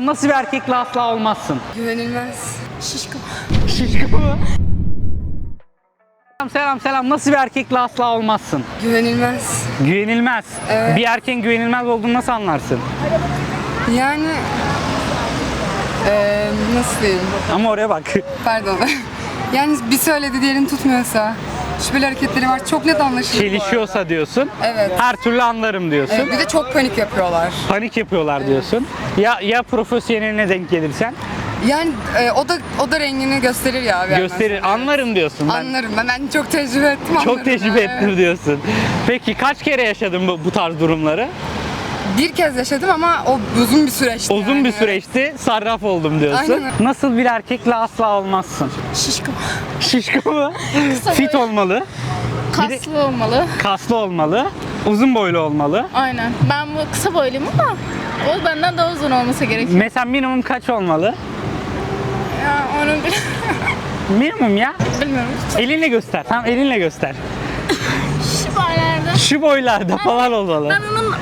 Nasıl bir erkekle asla olmazsın? Güvenilmez. Şişko. Şişko mu? Selam selam selam. Nasıl bir erkekle asla olmazsın? Güvenilmez. Güvenilmez. Evet. Bir erkeğin güvenilmez olduğunu nasıl anlarsın? Yani eee nasıl diyeyim? Ama oraya bak. Pardon. yani bir söyledi diğerini tutmuyorsa. Şüpheli hareketleri var. Çok net anlaşılıyor. Çelişiyorsa diyorsun. Evet. Her türlü anlarım diyorsun. Evet, bir de çok panik yapıyorlar. Panik yapıyorlar diyorsun. Ya ya profesyoneline denk gelirsen Yani e, o da o da rengini gösterir ya. gösterir. sonra. Anlarım diyorsun. Ben Anlarım. Ben, ben çok tecrübe ettim. çok tecrübe yani. ettim diyorsun. Peki kaç kere yaşadın bu, bu tarz durumları? Bir kez yaşadım ama o uzun bir süreçti. Uzun yani. bir süreçti. Sarraf oldum diyorsun. Aynen. Nasıl bir erkekle asla olmazsın? Şişko. Şişko mu? Fit olmalı. Kaslı olmalı. Kaslı olmalı. Uzun boylu olmalı. Aynen. Ben bu kısa boyluyum ama o benden daha uzun olması gerekiyor. Mesela minimum kaç olmalı? Ya onu bil- Minimum ya. bilmiyorum. Elinle göster. Tamam elinle göster. Şu boylarda. Şu boylarda falan olmalı. Ben onun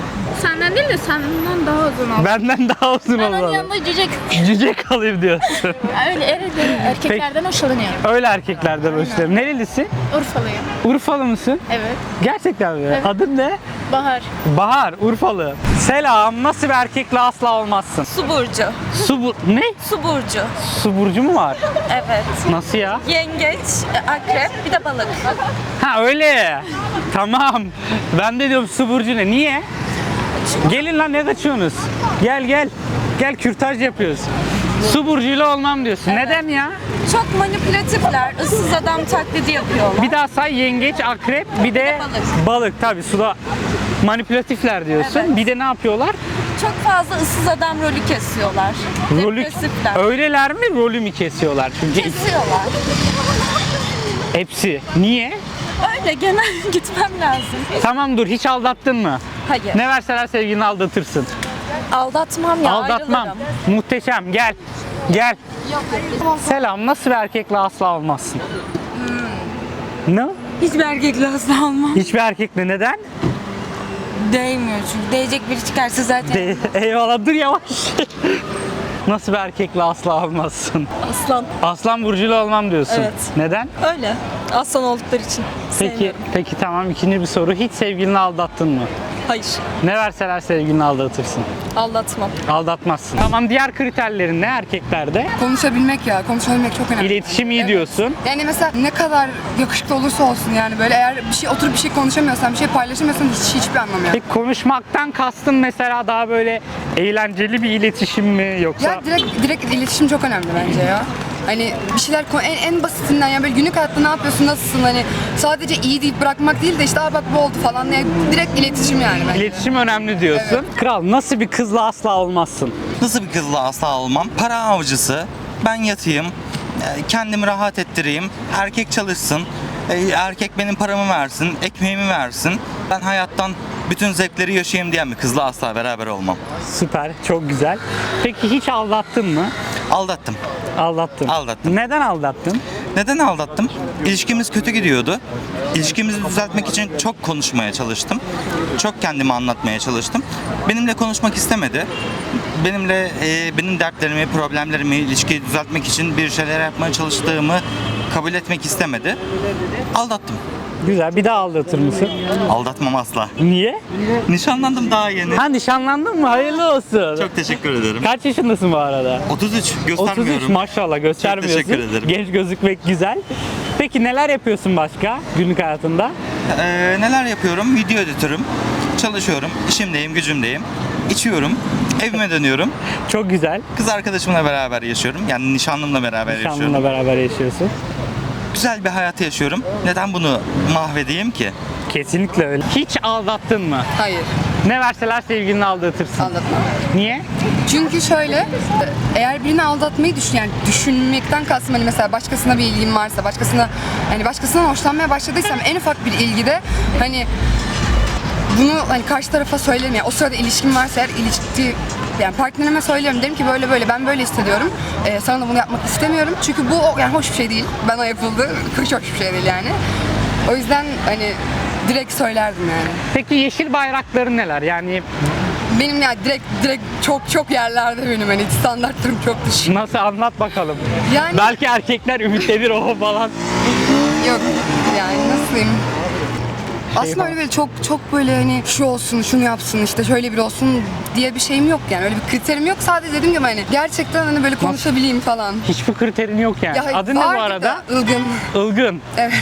senden değil de senden daha uzun olmalı. Benden daha uzun Ben onun olmalı. yanında cücek. Cüce kalayım diyorsun. Öyle öyle erkeklerden hoşlanıyorum. Öyle erkeklerden hoşlanıyorum. Nerelisin? Urfalıyım. Urfalı mısın? Evet. Gerçekten mi? Evet. Adın ne? Bahar. Bahar, Urfalı. Selam. Nasıl bir erkekle asla olmazsın? Su burcu. Su bu... Ne? Su burcu. Su burcu mu var? Evet. Nasıl ya? Yengeç, e, akrep, bir de balık. Ha öyle. Tamam. Ben de diyorum su burcu ne? Niye? Gelin lan ne kaçıyorsunuz? Gel gel. Gel kürtaj yapıyoruz. Su burcuyla olmam diyorsun. Neden ya? Çok manipülatifler, ıssız adam taklidi yapıyorlar. Bir daha say yengeç, akrep, bir de balık. balık. Tabii suda manipülatifler diyorsun. Evet. Bir de ne yapıyorlar? Çok fazla ıssız adam rolü kesiyorlar. Rolü, Depresifler. öyleler mi rolü mü kesiyorlar? Çünkü Kesiyorlar. hepsi. Niye? Öyle genel gitmem lazım. Tamam dur hiç aldattın mı? Hayır. Ne verseler sevgilini aldatırsın. Aldatmam ya Aldatmam. ayrılırım. Muhteşem gel. Gel. Selam nasıl bir erkekle asla olmazsın? Ne? Hiçbir erkekle asla olmam. Hiçbir erkekle neden? Değmiyor çünkü. Değecek biri çıkarsa zaten. De- eyvallah dur yavaş. nasıl bir erkekle asla olmazsın? Aslan. Aslan burcuyla olmam diyorsun. Evet. Neden? Öyle. Aslan oldukları için. Peki Sevmiyorum. peki tamam ikinci bir soru. Hiç sevgilini aldattın mı? Hayır. Ne verseler sevgilini aldatırsın. Aldatmam. Aldatmazsın. Tamam diğer kriterlerin ne erkeklerde? Konuşabilmek ya. Konuşabilmek çok önemli. İletişim iyi diyorsun. Yani mesela ne kadar yakışıklı olursa olsun yani böyle eğer bir şey oturup bir şey konuşamıyorsan, bir şey paylaşamıyorsan hiç hiçbir anlamı yok. Peki konuşmaktan kastın mesela daha böyle eğlenceli bir iletişim mi yoksa Ya direkt direkt iletişim çok önemli bence ya. Hani bir şeyler en, en basitinden yani böyle günlük hayatta ne yapıyorsun, nasılsın hani sadece iyi deyip bırakmak değil de işte Aa bak bu oldu falan diye direkt iletişim yani bence. iletişim önemli diyorsun? Kral nasıl bir kızla asla olmazsın? Nasıl bir kızla asla olmam? Para avcısı. Ben yatayım. e, Kendimi rahat ettireyim. Erkek çalışsın. e, Erkek benim paramı versin. Ekmeğimi versin. Ben hayattan bütün zevkleri yaşayayım diyen bir kızla asla beraber olmam. Süper, çok güzel. Peki hiç aldattın mı? Aldattım. Aldattın. Aldattım. Neden aldattın? Neden aldattım? İlişkimiz kötü gidiyordu. İlişkimizi düzeltmek için çok konuşmaya çalıştım. Çok kendimi anlatmaya çalıştım. Benimle konuşmak istemedi. Benimle e, benim dertlerimi, problemlerimi, ilişkiyi düzeltmek için bir şeyler yapmaya çalıştığımı kabul etmek istemedi. Aldattım. Güzel, bir daha aldatır mısın? Aldatmam asla. Niye? Nişanlandım daha yeni. Ha nişanlandın mı? Hayırlı olsun. Çok teşekkür ederim. Kaç yaşındasın bu arada? 33 göstermiyorum. 33 maşallah göstermiyorsun. teşekkür ederim. Genç gözükmek güzel. Peki neler yapıyorsun başka günlük hayatında? Ee, neler yapıyorum? Video editörüm. Çalışıyorum. işimdeyim, gücümdeyim. İçiyorum. Evime dönüyorum. Çok güzel. Kız arkadaşımla beraber yaşıyorum. Yani nişanlımla beraber yaşıyorum. Nişanlınla beraber yaşıyorsun. Güzel bir hayat yaşıyorum. Neden bunu mahvedeyim ki? Kesinlikle öyle. Hiç aldattın mı? Hayır, Ne verseler sevgilini aldatırsın. aldatmam. Niye? Çünkü şöyle, eğer birini aldatmayı düşün, yani düşünmekten kastım hani mesela başkasına bir ilgim varsa, başkasına hani başkasından hoşlanmaya başladıysam en ufak bir ilgide hani bunu hani karşı tarafa söylerim yani o sırada ilişkim varsa eğer ilişki yani partnerime söylerim derim ki böyle böyle ben böyle hissediyorum. Ee, sana da bunu yapmak istemiyorum. Çünkü bu yani hoş bir şey değil. Bana yapıldı. Hiç hoş bir şey değil yani. O yüzden hani direkt söylerdim yani. Peki yeşil bayrakların neler? Yani benim yani direkt direkt çok çok yerlerde benim hani standartlarım çok düşük. Nasıl anlat bakalım. Yani Belki erkekler ümitlenir o falan. yok yani nasıl diyeyim? Aslında öyle böyle çok çok böyle hani şu olsun, şunu yapsın, işte şöyle bir olsun diye bir şeyim yok yani. Öyle bir kriterim yok. Sadece dediğim gibi hani gerçekten hani böyle konuşabileyim falan. Hiçbir kriterin yok yani. Ya Adın ne bu vardı arada? da Ilgın. Ilgın. Evet.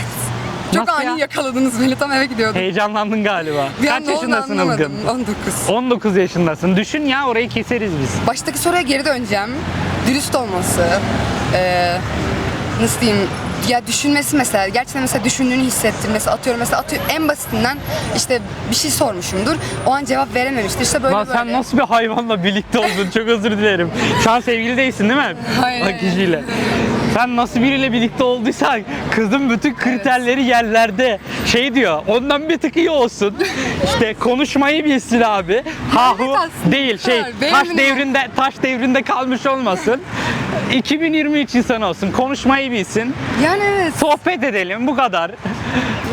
Çok Nasıl ani ya? yakaladınız beni. Tam eve gidiyordum. Heyecanlandın galiba. Bir Kaç ne oldu yaşındasın anlamadım. Ilgın? 19. 19 yaşındasın. Düşün ya orayı keseriz biz. Baştaki soruya geri döneceğim. Dürüst olması. eee, nasıl diyeyim? Ya düşünmesi mesela, gerçekten mesela düşündüğünü hissettirmesi, atıyorum mesela atıyorum en basitinden işte bir şey sormuşumdur. O an cevap verememiştir. İşte böyle Lan böyle. sen nasıl bir hayvanla birlikte oldun? Çok özür dilerim. Şu an sevgili değilsin değil mi? Hayır, O kişiyle. Sen nasıl biriyle birlikte olduysan kızın bütün kriterleri yerlerde. Şey diyor ondan bir tık iyi olsun. İşte konuşmayı bilsin abi. Ha hu aslında. değil şey Benim taş de- devrinde taş devrinde kalmış olmasın. 2023 insanı olsun. Konuşmayı bilsin. Yani evet. Sohbet edelim bu kadar.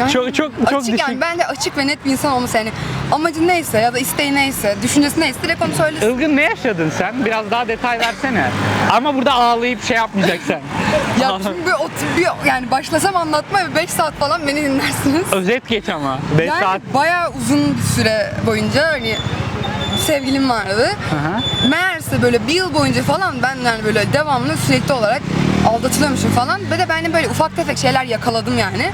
Yani Çok çok çok açık düşük. yani bence açık ve net bir insan olması yani amacı neyse ya da isteği neyse, düşüncesi neyse direkt onu söylesin. Ilgın ne yaşadın sen? Biraz daha detay versene. Ama burada ağlayıp şey yapmayacaksın. Ya çünkü oturup bir, yani başlasam anlatmaya 5 saat falan beni dinlersiniz. Özet geç ama. 5 Yani saat. bayağı uzun bir süre boyunca hani sevgilim vardı. Aha. Meğerse böyle bir yıl boyunca falan ben yani böyle devamlı sürekli olarak aldatılıyormuşum falan. Ve de ben de böyle ufak tefek şeyler yakaladım yani.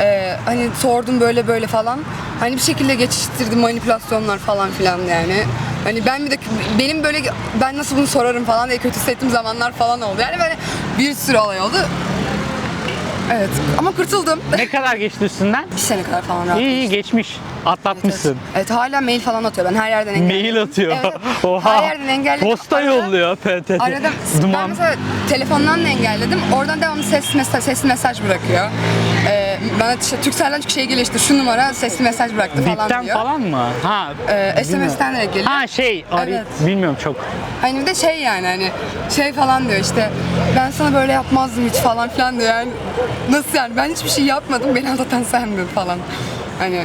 Ee, hani sordum böyle böyle falan. Hani bir şekilde geçiştirdim manipülasyonlar falan filan yani. Hani ben bir de benim böyle ben nasıl bunu sorarım falan diye kötü hissettiğim zamanlar falan oldu. Yani böyle bir sürü olay oldu. Evet ama kurtuldum. Ne kadar geçti üstünden? bir sene kadar falan rahat. İyi iyi geçmiş. Atlatmışsın. Evet hala mail falan atıyor. Ben her yerden engelledim. Mail atıyor. Evet. Oha. Her yerden engelledim. Posta Arada- yolluyor PTT. Arada ben Duman. mesela telefondan da engelledim. Oradan devamlı ses mesaj, sesli mesaj bırakıyor. Ee, bana işte Turkcell'den çünkü şey geliyor işte şu numara sesli mesaj bıraktı falan Bipten diyor. falan mı? Ha. Ee. SMS'ten de geliyor. Ha şey, arı, Evet. bilmiyorum çok. Hani bir de şey yani hani şey falan diyor işte ben sana böyle yapmazdım hiç falan filan diyor yani. Nasıl yani ben hiçbir şey yapmadım beni aldatan sendin falan. Hani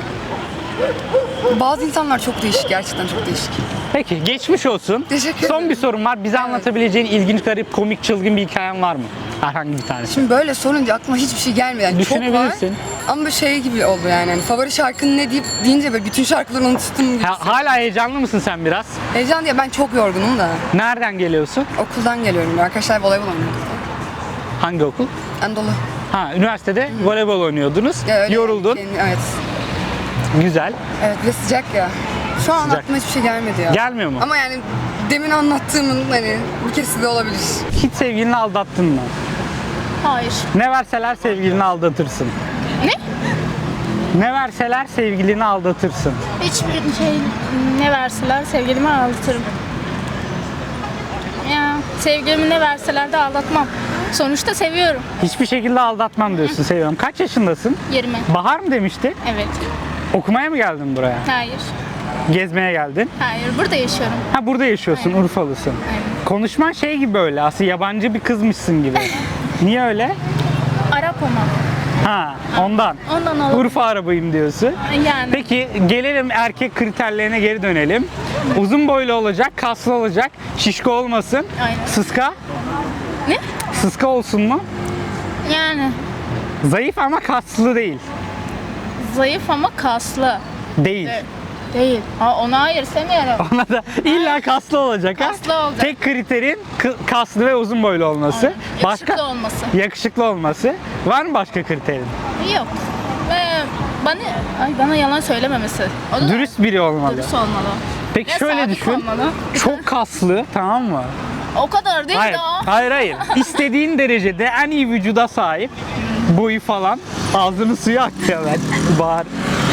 bazı insanlar çok değişik gerçekten çok değişik. Peki geçmiş olsun. Teşekkür Son ederim. bir sorum var. Bize anlatabileceğin ilginç, garip, komik, çılgın bir hikayen var mı? Herhangi bir tanesi. Şimdi böyle sorunca aklıma hiçbir şey gelmedi. Yani çok var. Düşünebilirsin. Ama böyle şey gibi oldu yani. Hani favori şarkın ne deyip deyince böyle bütün şarkıları unuttum gibi. Ha- hala heyecanlı mısın sen biraz? Heyecan diye ben çok yorgunum da. Nereden geliyorsun? Okuldan geliyorum. Arkadaşlar voleybol oynuyoruz. Hangi okul? Anadolu. Ha, üniversitede voleybol oynuyordunuz. Ya öyle Yoruldun. yani. Evet. Güzel. Evet ve sıcak ya. Şu an Sıcak. aklıma hiçbir şey gelmedi ya. Gelmiyor mu? Ama yani demin anlattığımın hani bir kesidi olabilir. Hiç sevgilini aldattın mı? Hayır. Ne verseler sevgilini aldatırsın. Ne? Ne verseler sevgilini aldatırsın. Hiçbir şey ne verseler sevgilimi aldatırım. Ya sevgilimi ne verseler de aldatmam. Sonuçta seviyorum. Hiçbir şekilde aldatmam diyorsun seviyorum. Kaç yaşındasın? Yerime. Bahar mı demişti? Evet. Okumaya mı geldin buraya? Hayır. Gezmeye geldin. Hayır. Burada yaşıyorum. Ha burada yaşıyorsun, Urfalısın. Konuşman şey gibi böyle aslında yabancı bir kızmışsın gibi. Niye öyle? Arap ama. Ha ondan. Ondan olur. Urfa arabıyım diyorsun. Yani. Peki gelelim erkek kriterlerine geri dönelim. Uzun boylu olacak, kaslı olacak, şişko olmasın. Aynen. Sıska? Ne? Sıska olsun mu? Yani. Zayıf ama kaslı değil. Zayıf ama kaslı. Değil. Evet. Değil. Ha, ona hayır istemiyorum. Ona da illa kaslı olacak ha. Kaslı olacak. Tek kriterin kaslı ve uzun boylu olması. Yakışıklı olması. Yakışıklı olması. Var mı başka kriterin? Yok. Ve bana ay bana yalan söylememesi. O da Dürüst biri olmalı. dürüst olmalı. Peki Ve şöyle sadık düşün. olmalı. Çok kaslı tamam mı? O kadar değil Hayır, daha. hayır, hayır. İstediğin derecede en iyi vücuda sahip. Boyu falan. Ağzının suyu aktı hemen. Bağır.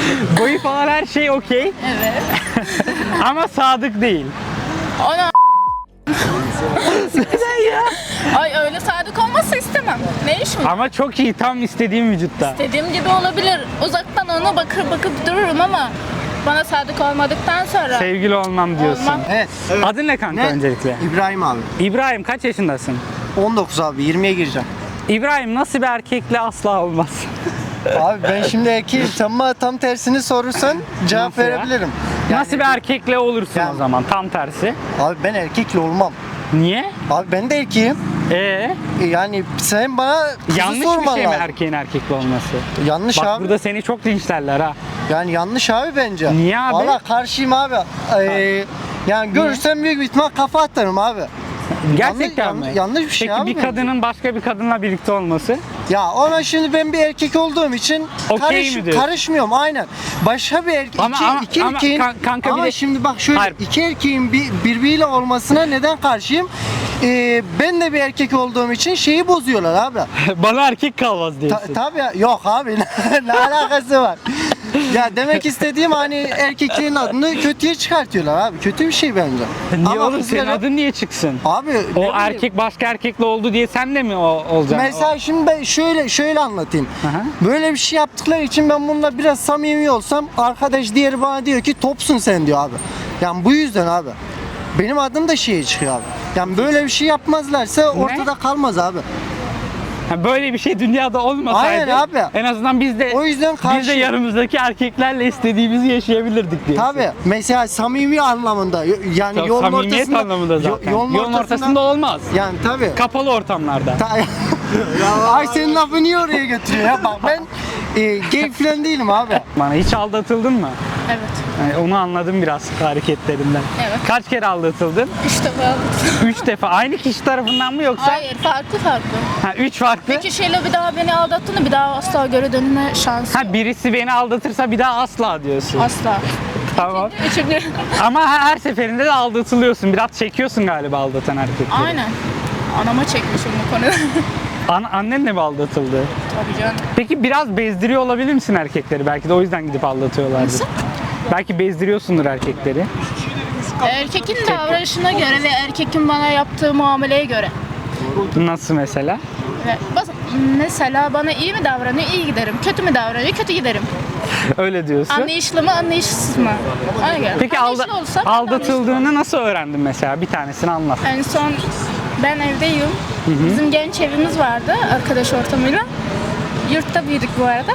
Boyu falan her şey okey. Evet. Ama sadık değil. Ona Neden ya? ay öyle sadık olmazsa istemem. Ne iş mi? Ama çok iyi tam istediğim vücutta. Dediğim gibi olabilir. Uzaktan ona bakıp bakıp dururum ama bana sadık olmadıktan sonra Sevgili olmam diyorsun. Olmam. Evet. Adın ne kanka Ne? öncelikle? İbrahim abi. İbrahim kaç yaşındasın? 19 abi 20'ye gireceğim. İbrahim nasıl bir erkekle asla olmaz? Abi ben şimdi erkeğim tam, tam tersini sorursan cevap Nasıl ya? verebilirim. Nasıl bir erkekle olursun Yani- o zaman? Tam tersi. Abi ben erkekle olmam. Niye? Abi ben de erkeğim. Ee, E Yani sen bana kızı yanlış bir sorman şey mi lazım. erkeğin erkekle olması? Yanlış Bak abi. burada seni çok linçlerler ha. Yani yanlış abi bence. Niye abi? Valla karşıyım abi. Ee, yani görürsem büyük bir ihtimal kafa atarım abi. Gerçekten Yanlış- mi? yanlış bir şey Peki abi bir bence. kadının başka bir kadınla birlikte olması? Ya ona şimdi ben bir erkek olduğum için Okey karış- mi diyorsun? karışmıyorum aynen. Başka bir erkek, Ama- iki, ama- iki ama erkeğin, kan- kanka bir ama de- şimdi bak şöyle Hayır. iki erkeğin bir, birbiriyle olmasına neden karşıyım? Ee, ben de bir erkek olduğum için şeyi bozuyorlar abi. Bana erkek kalmaz Ta, diyorsun. tabii ya- yok abi ne alakası var? Ya demek istediğim hani erkeklerin adını kötüye çıkartıyorlar abi. Kötü bir şey bence. niye Ama oğlum senin kızlara- adın niye çıksın? Abi ne O bileyim. erkek başka erkekle oldu diye sen de mi o, olacaksın? Mesela şimdi ben şöyle şöyle anlatayım. Aha. Böyle bir şey yaptıkları için ben bununla biraz samimi olsam arkadaş diğeri bana diyor ki topsun sen diyor abi. Yani bu yüzden abi. Benim adım da şeye çıkıyor abi. Yani böyle bir şey yapmazlarsa ortada kalmaz abi. Ha, böyle bir şey dünyada olmasaydı Aynen abi. en azından biz de O yüzden biz de yanımızdaki erkeklerle istediğimizi yaşayabilirdik diye. Tabii. Mesela samimi anlamında yani Tabii, yolun ortasında anlamında zaten. yolun, Yolun ortasında olmaz. Yani tabii. Kapalı ortamlarda. Ta- Ay senin lafı niye oraya götürüyor ya? Bak ben e, gay falan değilim abi. Bana hiç aldatıldın mı? Evet. Yani onu anladım biraz hareketlerinden. Evet. Kaç kere aldatıldın? İşte bu. Üç defa. Aynı kişi tarafından mı yoksa? Hayır farklı farklı. Ha, üç farklı. Bir kişiyle bir daha beni aldattığında bir daha asla geri dönme şansı yok. Ha birisi beni aldatırsa bir daha asla diyorsun. Asla. tamam. Üçüncü. Ama her seferinde de aldatılıyorsun. Biraz çekiyorsun galiba aldatan erkekleri. Aynen. Anama çekmişim bu konuda. An- annen de mi aldatıldı? Tabii canım. Peki biraz bezdiriyor olabilir misin erkekleri? Belki de o yüzden gidip aldatıyorlardı. Nasıl? Belki bezdiriyorsundur erkekleri. Erkekin davranışına göre ve erkekin bana yaptığı muameleye göre. Nasıl mesela? Ve bas- mesela bana iyi mi davranıyor, iyi giderim. Kötü mü davranıyor, kötü giderim. Öyle diyorsun. Anlayışlı mı, anlayışsız mı? Ona göre. Peki alda- olsam anlayışlı aldatıldığını nasıl öğrendin mesela? Bir tanesini anlat. En son ben evdeyim. Bizim genç evimiz vardı arkadaş ortamıyla. Yurtta büyüdük bu arada.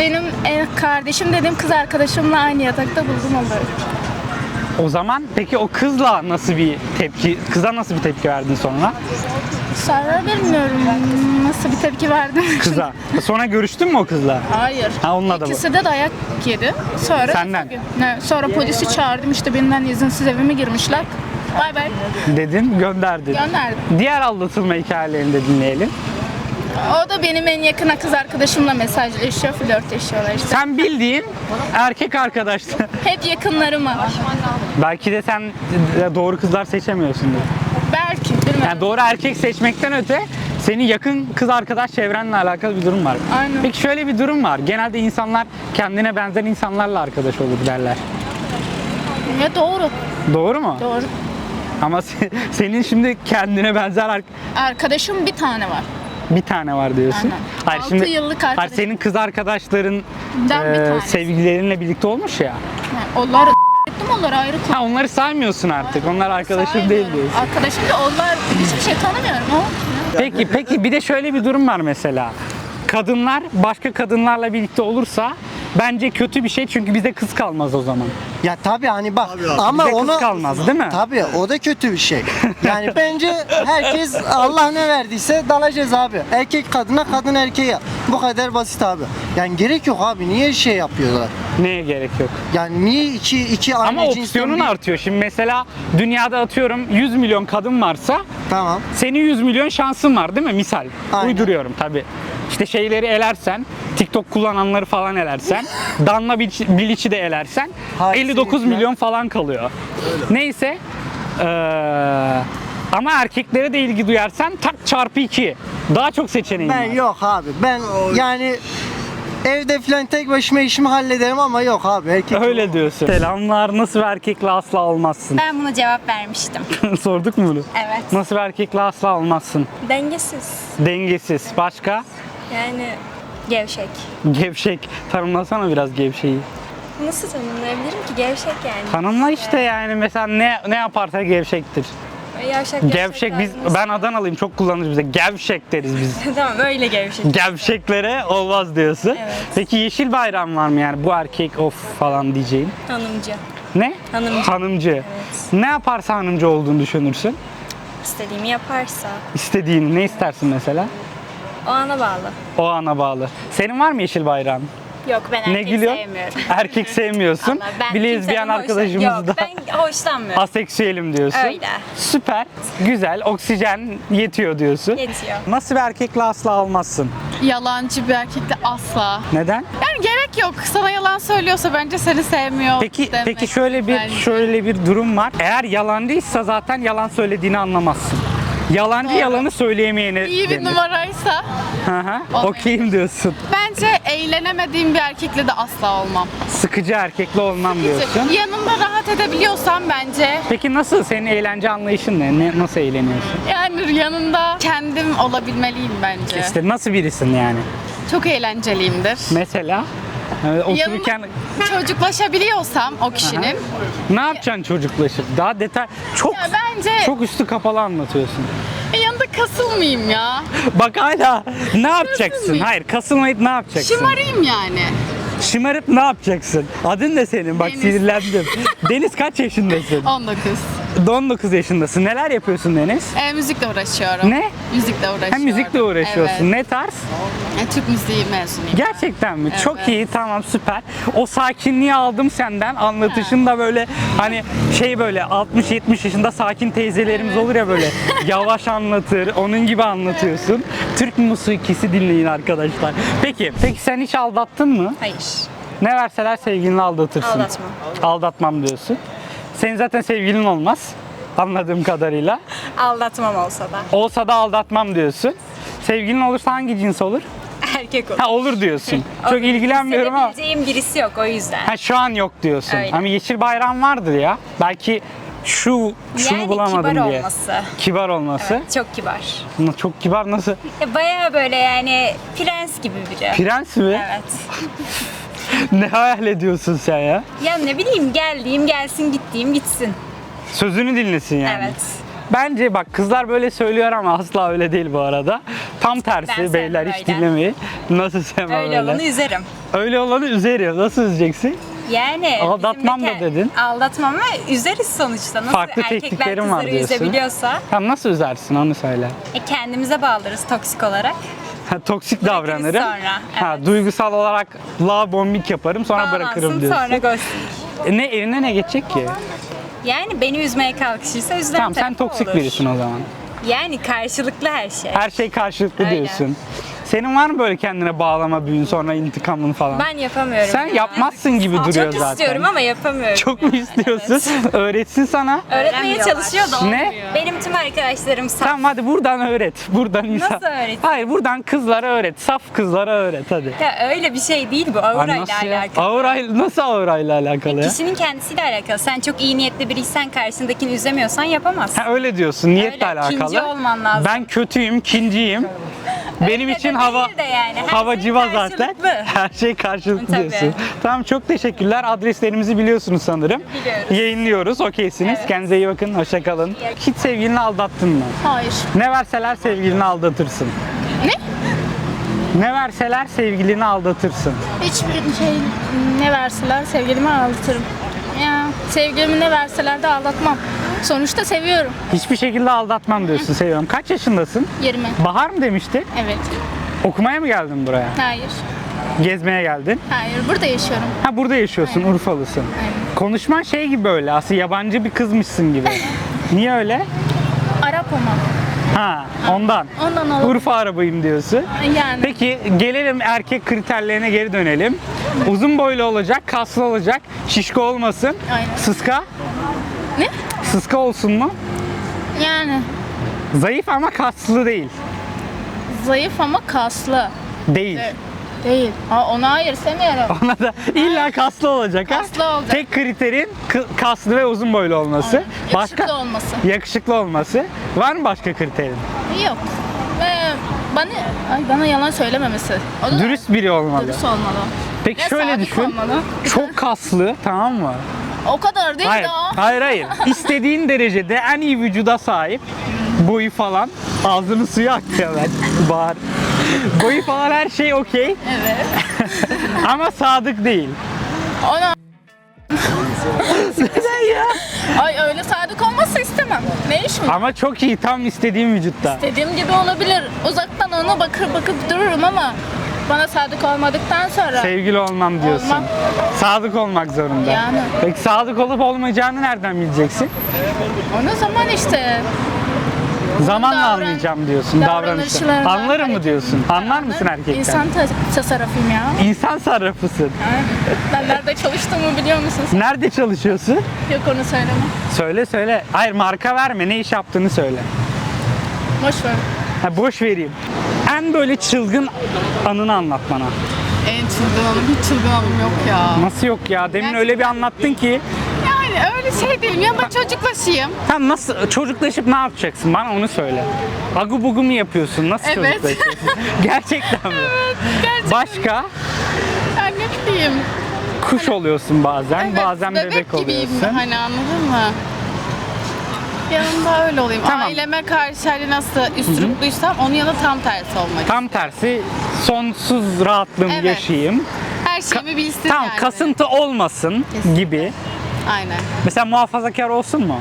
Benim en kardeşim dediğim kız arkadaşımla aynı yatakta buldum onları. O zaman peki o kızla nasıl bir tepki, kıza nasıl bir tepki verdin sonra? Sonra bilmiyorum nasıl bir tepki verdim. Kıza. Sonra görüştün mü o kızla? Hayır. Ha, onunla da bu. İkisi de dayak yedi. Sonra Senden? Ne, sonra polisi çağırdım işte birinden izinsiz evime girmişler. Bay bay. Dedin, gönderdin. Gönderdim. Diğer aldatılma hikayelerini de dinleyelim. O da benim en yakın kız arkadaşımla mesajlaşıyor, flörtleşiyorlar işte. Sen bildiğin erkek arkadaştı. Hep yakınlarıma. Belki de sen doğru kızlar seçemiyorsundur. Belki, bilmem. Yani doğru erkek seçmekten öte senin yakın kız arkadaş çevrenle alakalı bir durum var. Aynen. Peki şöyle bir durum var. Genelde insanlar kendine benzer insanlarla arkadaş olur derler. Ya doğru, Doğru mu? doğru. Ama se- senin şimdi kendine benzer ar- Arkadaşım bir tane var. Bir tane var diyorsun. Aynen. Altı yıllık Hayır arkadaşım. senin kız arkadaşların Ben bir e, tanesi. sevgililerinle birlikte olmuş ya. Yani onlar ettim onlar ayrı konu. Ha onları saymıyorsun artık. Onlar arkadaşım değil Saymıyorum. diyorsun. Arkadaşım da onlar hiçbir şey tanımıyorum ama. Peki peki bir de şöyle bir durum var mesela. Kadınlar başka kadınlarla birlikte olursa bence kötü bir şey çünkü bize kız kalmaz o zaman. Ya tabii hani bak ama bize kız ona kalmaz değil mi? Tabii o da kötü bir şey. Yani bence herkes Allah ne verdiyse dalacağız abi. Erkek kadına, kadın erkeğe. Bu kadar basit abi. Yani gerek yok abi. Niye şey yapıyorlar? Neye gerek yok. Yani niye iki iki aynı Ama cinsten opsiyonun bir- artıyor. Şimdi mesela dünyada atıyorum 100 milyon kadın varsa Tamam. senin 100 milyon şansın var değil mi? Misal. Aynen. Uyduruyorum tabii. İşte şeyleri elersen, TikTok kullananları falan elersen, Danla Bilic- Bilic'i de elersen Hadise 59 yükler. milyon falan kalıyor. Neyse. Ee, ama erkeklere de ilgi duyarsan tak çarpı 2. Daha çok seçeneğin Ben var. yok abi. Ben yani evde falan tek başıma işimi hallederim ama yok abi. Erkek Öyle diyorsun. Selamlar. Nasıl bir erkekle asla olmazsın? Ben buna cevap vermiştim. Sorduk mu bunu? Evet. Nasıl bir erkekle asla olmazsın? Dengesiz. Dengesiz. Başka? Yani gevşek. Gevşek. Tanımlasana biraz gevşeyi. Nasıl tanımlayabilirim ki? Gevşek yani. Tanımla işte yani mesela ne ne yaparsa gevşektir. Yavşak Gevşek biz ben Adanalıyım çok kullanırız bize. Gevşek deriz biz. tamam öyle gevşek. Gevşeklere olmaz diyorsun. Evet. Peki yeşil bayram var mı yani bu erkek of falan diyeceğin? Hanımcı. Ne? Hanımcı. Hanımcı. Ne yaparsa hanımcı olduğunu düşünürsün. İstediğimi yaparsa. İstediğini ne istersin mesela? O ana bağlı. O ana bağlı. Senin var mı yeşil bayrağın? Yok ben erkek ne gülüyor? sevmiyorum. Erkek sevmiyorsun. Allah, ben bir lezbiyen hoşlan- arkadaşımız Yok da ben hoşlanmıyorum. aseksüelim diyorsun. Öyle. Süper. Güzel. Oksijen yetiyor diyorsun. Yetiyor. Nasıl bir erkekle asla olmazsın? Yalancı bir erkekle asla. Neden? Yani gerek yok. Sana yalan söylüyorsa bence seni sevmiyor. Peki demek peki şöyle bir bence. şöyle bir durum var. Eğer yalancıysa zaten yalan söylediğini anlamazsın. Yalancı yalanı söyleyemeyene İyi bir denir. numaraysa Hı hı. Okeyim diyorsun. bence eğlenemediğim bir erkekle de asla olmam. Sıkıcı erkekle olmam diyorsun. Yanımda rahat edebiliyorsam bence Peki nasıl senin eğlence anlayışın ne? ne nasıl eğleniyorsun? yani yanında kendim olabilmeliyim bence. İşte nasıl birisin yani? Çok eğlenceliyimdir. Mesela e, otururken çocuklaşabiliyorsam o kişinin ne yapacaksın çocuklaşıp? Daha detay çok ya bence çok üstü kapalı anlatıyorsun. yanında kasılmayayım ya. Bak hala ne yapacaksın? Hayır, kasılmayıp ne yapacaksın? Şımarayım yani. Şımarıp ne yapacaksın? Adın ne senin? Bak Deniz. sinirlendim. Deniz kaç yaşındasın? 19. 19 yaşındasın. Neler yapıyorsun Deniz? E, müzikle uğraşıyorum. Ne? Müzikle uğraşıyorum. Hem müzikle uğraşıyorsun. Evet. Ne tarz? E, Türk müziği mezunuyum. Gerçekten mi? Evet. Çok iyi. Tamam süper. O sakinliği aldım senden. Anlatışın da böyle hani şey böyle 60-70 yaşında sakin teyzelerimiz olur ya böyle yavaş anlatır. Onun gibi anlatıyorsun. Türk musikisi dinleyin arkadaşlar. Peki, peki sen hiç aldattın mı? Hayır. Ne verseler sevgilini aldatırsın. Aldatmam. Aldatmam diyorsun. Senin zaten sevgilin olmaz. Anladığım kadarıyla. Aldatmam olsa da. Olsa da aldatmam diyorsun. Sevgilin olursa hangi cins olur? Erkek olur. Ha olur diyorsun. Çok ilgilenmiyorum ama. Hissedebileceğim birisi yok o yüzden. Ha şu an yok diyorsun. Öyle. Ama yeşil bayrağın vardır ya. Belki şu şunu yani bulamadım kibar diye. olması. Kibar olması. Evet, çok kibar. Çok kibar nasıl? Ya Bayağı böyle yani prens gibi biri. Prens mi? Evet. ne hayal ediyorsun sen ya? Ya ne bileyim geldiğim gelsin gittiğim gitsin. Sözünü dinlesin yani. Evet. Bence bak kızlar böyle söylüyor ama asla öyle değil bu arada. Tam tersi Ben sevmem beyler hiç öyle. dinlemeyi. Nasıl sevmem Öyle öyle? olanı üzerim. Öyle olanı üzerim. Nasıl üzeceksin? Yani Aldatmam da de- dedin. Aldatmam ve üzeriz sonuçta. Nasıl Farklı erkekler tekniklerim var kızları diyorsun. üzebiliyorsa Tam nasıl üzersin onu söyle. e, kendimize bağlarız toksik olarak. Toksik davranırım. sonra, Ha, duygusal olarak love bombing yaparım sonra bırakırım Bağlansın diyorsun. sonra ghosting. E, ne eline ne geçecek ki? Yani beni üzmeye kalkışırsa üzen Tamam sen tarafı toksik olur. birisin o zaman. Yani karşılıklı her şey. Her şey karşılıklı Öyle. diyorsun. Senin var mı böyle kendine bağlama büyün sonra intikamın falan? Ben yapamıyorum. Sen ya. yapmazsın gibi duruyor Çok zaten. istiyorum ama yapamıyorum. Çok mu istiyorsun? evet. Öğretsin sana. Öğretmeye çalışıyor da Ne? olmuyor. Benim tüm arkadaşlarım saf. Tamam hadi buradan öğret. Buradan insan. Nasıl öğreteyim? Hayır buradan kızlara öğret. Saf kızlara öğret hadi. Ya öyle bir şey değil bu. Ay, nasıl ya? alakalı. Aurayla, nasıl aurayla alakalı ya? Kişinin kendisiyle alakalı. Sen çok iyi niyetli biriysen karşındakini üzemiyorsan yapamazsın. Ha, öyle diyorsun. Niyetle Öyle, alakalı. kinci olman lazım. Ben kötüyüm, kinciyim. Benim için hava de yani. Her hava şey civa zaten. Her şey karşılıklı Tabii. diyorsun. Tamam çok teşekkürler. Adreslerimizi biliyorsunuz sanırım. Biliyoruz. Yayınlıyoruz. Okeysiniz. Kendinize iyi bakın. Hoşça kalın. Hiç sevgilini aldattın mı? Hayır. Ne verseler sevgilini aldatırsın. Ne? Ne verseler sevgilini aldatırsın. Hiçbir şey ne verseler sevgilimi aldatırım. Ya sevgilimi ne verseler de aldatmam. Sonuçta seviyorum. Hiçbir şekilde aldatmam diyorsun. Seviyorum. Kaç yaşındasın? Yerime. Bahar mı demişti? Evet. Okumaya mı geldin buraya? Hayır. Gezmeye geldin. Hayır. Burada yaşıyorum. Ha burada yaşıyorsun, Urfalısın. Konuşman şey gibi böyle, aslında yabancı bir kızmışsın gibi. Niye öyle? Arap ama. Ha, ondan. Ondan olur. Urfa arabıyım diyorsun. Yani. Peki gelelim erkek kriterlerine geri dönelim. Uzun boylu olacak, kaslı olacak, şişko olmasın. Aynen. Sıska? Ne? Sıska olsun mu? Yani. Zayıf ama kaslı değil. Zayıf ama kaslı. Değil. Evet. Değil. Ha, ona sevmiyorum. Ona da illa kaslı olacak ha. Kaslı olacak. Tek kriterin kı- kaslı ve uzun boylu olması. Yakışıklı olması. Yakışıklı olması. Var mı başka kriterin? Yok. Ve bana ay bana yalan söylememesi. O da Dürüst biri olmalı. dürüst olmalı. Peki Ve şöyle sadık düşün. olmalı. Çok kaslı tamam mı? O kadar değil Hayır, de o. hayır, hayır. İstediğin derecede en iyi vücuda sahip. Boyu falan. Ağzının suyu aktı hemen. Bağır. Boyu falan her şey okey. Evet. Ama sadık değil. Ona Neden ya? Ay öyle sadık olması istemem. Ne işim? Ama çok iyi tam istediğim vücutta. Dediğim gibi olabilir. Uzaktan ona bakır bakıp dururum ama bana sadık olmadıktan sonra Sevgili olmam diyorsun. Olmam. Sadık olmak zorunda. Yani. Peki sadık olup olmayacağını nereden bileceksin? ona zaman işte Zamanla davran- anlayacağım diyorsun davranışlarından Anlarım mı hareket- diyorsun? Anlar mısın erkekten? İnsan ta- tasarrufuyum ya. İnsan sarrafısın. Ben nerede çalıştığımı biliyor musun? sen? Nerede çalışıyorsun? Yok onu söyleme. Söyle söyle. Hayır marka verme. Ne iş yaptığını söyle. Boş ver. Ha, boş vereyim. En böyle çılgın anını anlat bana. En çılgın hanım, hiç çılgın hanım yok ya. Nasıl yok ya? Demin öyle bir anlattın ki. Yani öyle şey değilim ya ben çocuklaşayım. Sen nasıl çocuklaşıp ne yapacaksın? Bana onu söyle. Agu bugu mu yapıyorsun? Nasıl Evet. çocuklaşıyorsun? Gerçekten mi? Gerçekten Başka? ben ne bileyim. Kuş oluyorsun bazen, Evet, bazen bebek, gibiyim oluyorsun. hani anladın mı? Yanında öyle olayım. Tamam. Aileme karşı hani nasıl üstürüplüysem onun yanında tam tersi olmak. Tam tersi sonsuz rahatlığımı Evet. yaşayayım. Her şeyimi bilsin Tamam yani. kasıntı olmasın gibi. Aynen. Mesela muhafazakar olsun mu?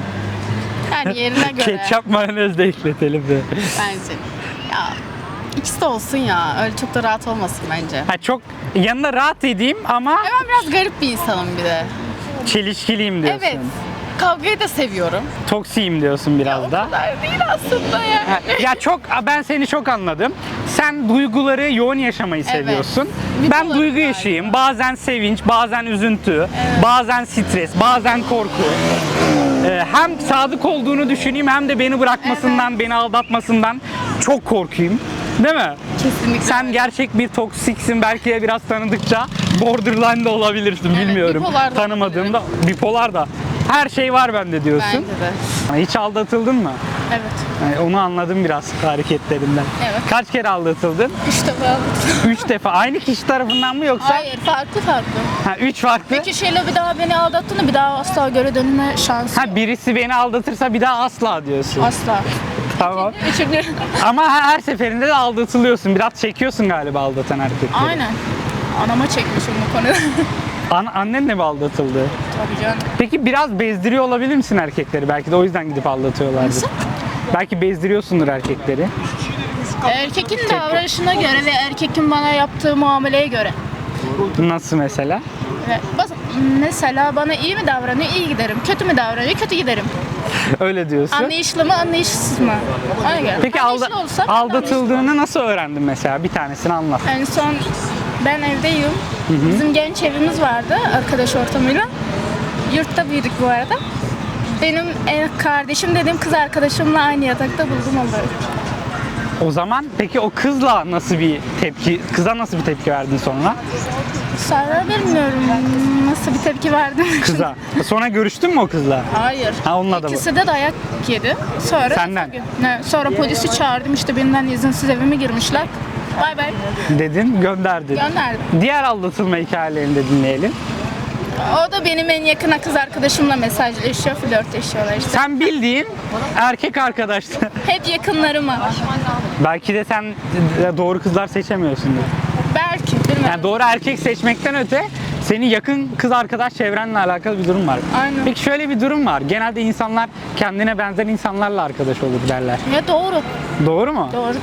Yani yerine göre. Ketçap mayonez de ekletelim de. Bence. Ya ikisi de olsun ya. Öyle çok da rahat olmasın bence. Ha, çok yanında rahat edeyim ama Ya ben biraz garip bir insanım bir de. çelişkiliyim diyorsun. Evet. Kavgayı da seviyorum. Toksiyim diyorsun biraz da. kadar değil aslında yani. Ha, Ya çok ben seni çok anladım. Sen duyguları yoğun yaşamayı seviyorsun. Ben Bipolarım duygu galiba. yaşayayım. Bazen sevinç, bazen üzüntü, bazen stres, bazen korku. Ee, hem sadık olduğunu düşüneyim hem de beni bırakmasından, beni aldatmasından çok korkuyum. Değil mi? Kesinlikle. Sen gerçek bir toksiksin. Belki de biraz tanıdıkça borderline de olabilirsin. Bilmiyorum. bipolar da Tanımadığımda bipolar da. Her şey var bende diyorsun. Bence de. Hiç aldatıldın mı? Evet. Yani onu anladım biraz hareketlerinden. Evet. Kaç kere aldatıldın? İşte bu. Üç defa. Aynı kişi tarafından mı yoksa? Hayır farklı farklı. Ha, üç farklı. Bir kişiyle bir daha beni aldattığında bir daha asla geri dönme şansı yok. Ha, birisi beni aldatırsa bir daha asla diyorsun. Asla. tamam. Üçüncü. Ama her her seferinde de aldatılıyorsun. Biraz çekiyorsun galiba aldatan erkekleri. Aynen. Anama çekmişim bu konuda. An- annen de mi aldatıldı? Tabii canım. Peki biraz bezdiriyor olabilir misin erkekleri? Belki de o yüzden gidip aldatıyorlardır. Nasıl? Belki bezdiriyorsundur erkekleri. Erkekin davranışına göre ve erkekin bana yaptığı muameleye göre. Nasıl mesela? Ve bas- mesela bana iyi mi davranıyor, iyi giderim. Kötü mü davranıyor, kötü giderim. Öyle diyorsun. Anlayışlı mı, anlayışsız mı? Ona göre. Peki alda- Anlayışlı olsa ben de aldatıldığını nasıl öğrendin mesela? Bir tanesini anlat. En son ben evdeyim. Bizim genç evimiz vardı arkadaş ortamıyla. Yurtta büyüdük bu arada. Benim en kardeşim dediğim kız arkadaşımla aynı yatakta buldum onları. O zaman peki o kızla nasıl bir tepki, kıza nasıl bir tepki verdin sonra? Sonra bilmiyorum nasıl bir tepki verdim. Kıza. Sonra görüştün mü o kızla? Hayır. Ha, onunla da bu. İkisi de dayak yedi. Sonra Senden? Ne, sonra polisi çağırdım işte birinden izinsiz evime girmişler. Bay bay Dedin, gönderdin. gönderdim. Diğer aldatılma hikayelerini de dinleyelim. O da benim en yakın kız arkadaşımla mesajlaşıyor, flörtleşiyorlar işte. Sen bildiğin erkek arkadaştı. Hep yakınlarıma. Belki de sen doğru kızlar seçemiyorsundur. Belki bilmem. Yani doğru erkek seçmekten öte senin yakın kız arkadaş çevrenle alakalı bir durum var. Aynen. Peki şöyle bir durum var. Genelde insanlar kendine benzer insanlarla arkadaş olur derler. Ya doğru, Doğru mu? doğru.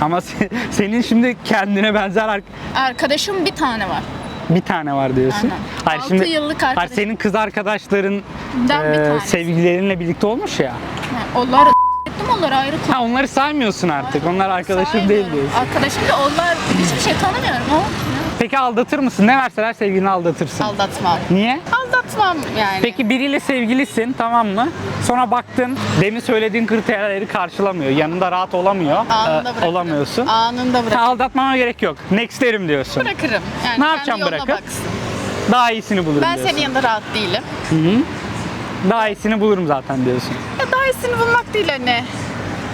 Ama se- senin şimdi kendine benzer ar- Arkadaşım bir tane var. bir tane var diyorsun. Aynen. Altı yıllık Hayır, arkadaşım. senin kız arkadaşların Ben bir e, tanesi. sevgililerinle birlikte olmuş ya. Yani onları ettim onları ayrı konu. Ha onları saymıyorsun artık. Onlar arkadaşın değil Saymıyorum. diyorsun. Arkadaşım da onlar hiçbir şey tanımıyorum ama. Peki aldatır mısın? Ne verseler sevgilini aldatırsın. Aldatmam. Niye? Aldatmam yani. Peki biriyle sevgilisin tamam mı? Sonra baktın demin söylediğin kriterleri karşılamıyor. Yanında rahat olamıyor. Anında Ee, bırakırım. olamıyorsun. Anında Ha, bırak aldatmama gerek yok. Nextlerim diyorsun. bırakırım. Yani Ne kendi yapacağım yoluna bırakıp? baksın. Daha iyisini bulurum Ben diyorsun. senin yanında rahat değilim. Daha iyisini bulurum zaten diyorsun. Ya daha iyisini bulmak değil hani.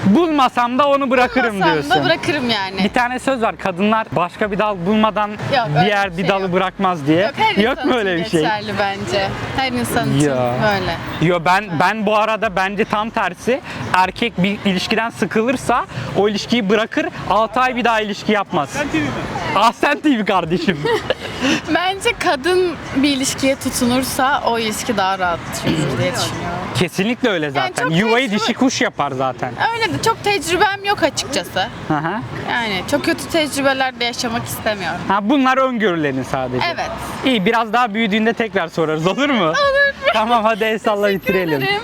Bulmasam da onu bırakırım Bulmasam diyorsun. da bırakırım yani. Bir tane söz var. Kadınlar başka bir dal bulmadan Yok, öyle diğer bir bir şey dalı yok. bırakmaz diye. Yok, her Yok insan mu öyle için bir şey? geçerli bence. Her insan için Ya. böyle. Yo ben ben bu arada bence tam tersi. Erkek bir ilişkiden sıkılırsa o ilişkiyi bırakır. 6 ay bir daha ilişki yapmaz. Ahsen TV kardeşim. Bence kadın bir ilişkiye tutunursa o ilişki daha rahat çözülür diye düşünüyorum. Kesinlikle öyle zaten. çok Yuvayı dişi kuş yapar zaten. Öyle de çok tecrübem yok açıkçası. Hı. Yani çok kötü tecrübeler de yaşamak istemiyorum. Ha bunlar öngörülerin sadece. Evet. İyi biraz daha büyüdüğünde tekrar sorarız olur mu? Olur. Tamam hadi el salla bitirelim. ederim.